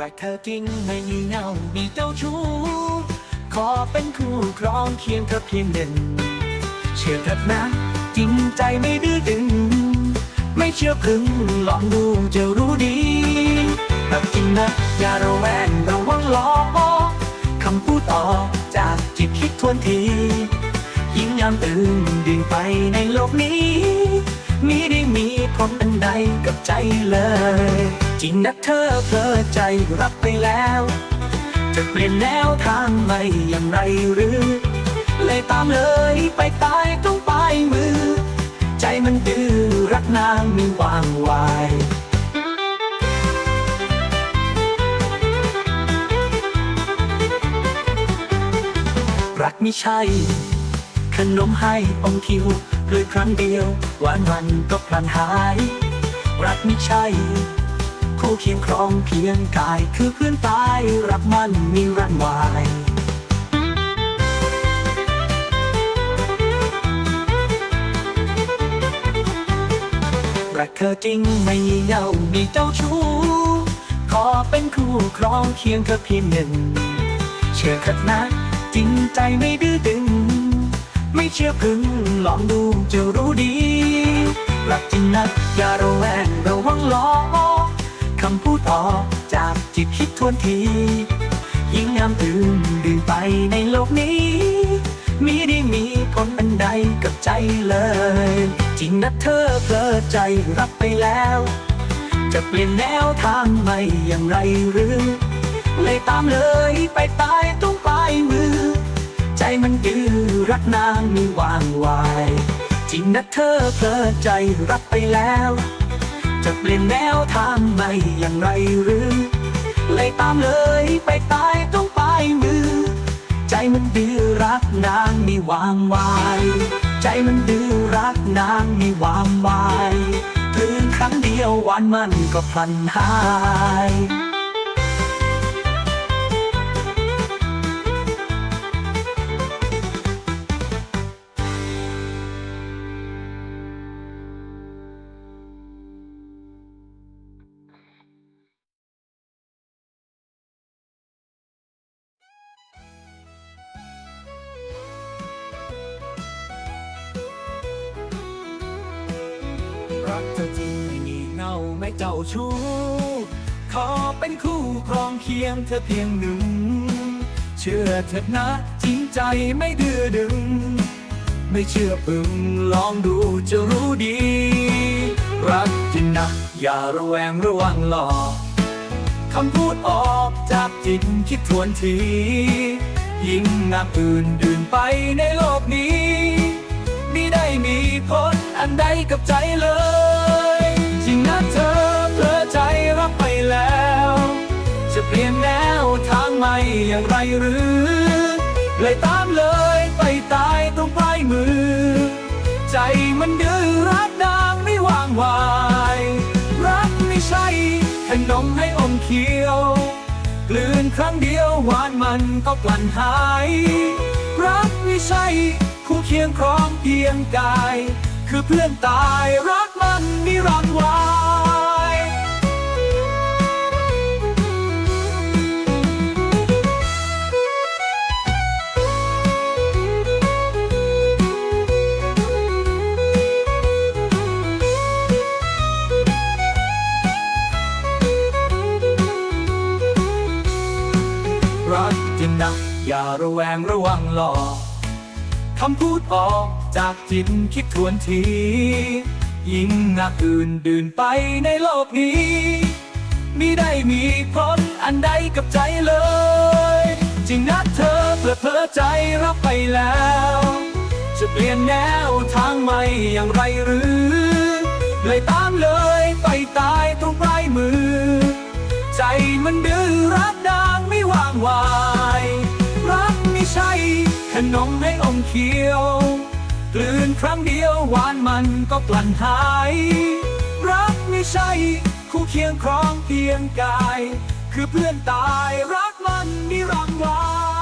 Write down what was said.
รักเธอจริงไม่มีเงามีเจ้าชู้ ขอเป็นคู่ครองเคียงเธอเพียงหนึ่ง เชื่อเถิดนะ จริงใจไม่ดื้อดึง ไม่เชื่อพึ่งลองดูจะรู้ดีแบบจริงนะอย่าระแวงระวังล้อคำพูดออจากจิตคิดทวนที ยิ่งยามตื่นดิ่งไปในโลกนี้มิได้มีผลอันใดกับใจเลย จริงนะเธอเพลอใจรับไปแล้ว จะเปลี่ยนแนวทางไม่อย่างไรหรือ เลยตามเลยไปตายตรงไปมือ ใจมันดื้อรักนางมีวางไวายรักไม่ใช่ ขนมให้อมคิวเลยครั้งเดียว หวันวันก็พลันหาย รักไม่ใช่ คู่เคียงครองเพียงกายคือเพื่อนตายรักมันมีรันวายรักเธอจริงไม่เย้ามีเจ้าชู้ ขอเป็นคู่ครองเคียงเธอเพียงหนึ่ง เชื่อเถิดนะจริงใจไม่ดื้อดึง ไม่เชื่อพึ่งลองดูจะรู้ดี รักจริงนะอย่าระแวงระวังล้อำพูดออกจากจิตคิดทวนที ยิ่งยามตื่นดื่นไปในโลกนี้มิได้มีผลอันใดกับใจเลย จริงนะเธอเพลอใจรับไปแล้ว จะเปลี่ยนแนวทางไม่อย่างไรหรือ เลยตามเลยไปตายตรงปลายมือ ใจมันดื้อรักนางมีวางวาย จริงนะเธอเพลอใจรับไปแล้ว จะเปลี่ยนแนวทางไม่อย่างไรหรือเลยตามเลยไปตายต้องปลายมือ ใจมันดื้อรักนางมีวางวาย ใจมันดื้อรักนางมีวางวายถึงครั้งเดียววันมันก็พลันหาย รักเธอจริงไม่มีเงาไม่เจ้าชู้ ขอเป็นคู่ครองเคียงเธอเพียงหนึ่ง เชื่อเถิดนะจริงใจไม่ดื้อดึง ไม่เชื่อพึงลองดูจะรู้ดี รักจริงนะอย่าระแวงระวังหลอกคำพูดออกจากจิตคิดทวนที ยิ่งงามอื่นดื่นไปในโลกนี้ มิได้มีผลอันใดกับใจเลยจริงนะเธอเพลอใจรับไปแล้ว จะเปลี่ยนแนวทางใหม่อย่างไรหรือ เลยตามเลยไปตายตรงปลายมือ ใจมันดื้อรักนางไม่วางวาย รักไม่ใช่ขนมให้อมเคี้ยวกลืนครั้งเดียวหวานมันก็กลั่นหาย รักไม่ใช่ คู่เคียงครองเพียงกาย คือเพื่อนตายรักมันนิรันดร์วายรักจริงนะอย่าระแวงระวังหลอก คำพูดออกจากจิตคิดทวนที ยิ่งหนักอื่นดื่นไปในโลกนี้มิได้มีผลอันใดกับใจเลย จริงนะเธอเพลอเพลอใจรับไปแล้ว จะเปลี่ยนแนวทางใหม่อย่างไรหรือ เลยตามเลยไปตายตรงปลายมือ ใจมันดื้อรัก เขียวกลืนครั้งเดียวหวานมันก็กลั่นหาย รักไม่ใช่ คู่เคียงครองเพียงกาย คือเพื่อนตายรักมันนิรันดร์วาย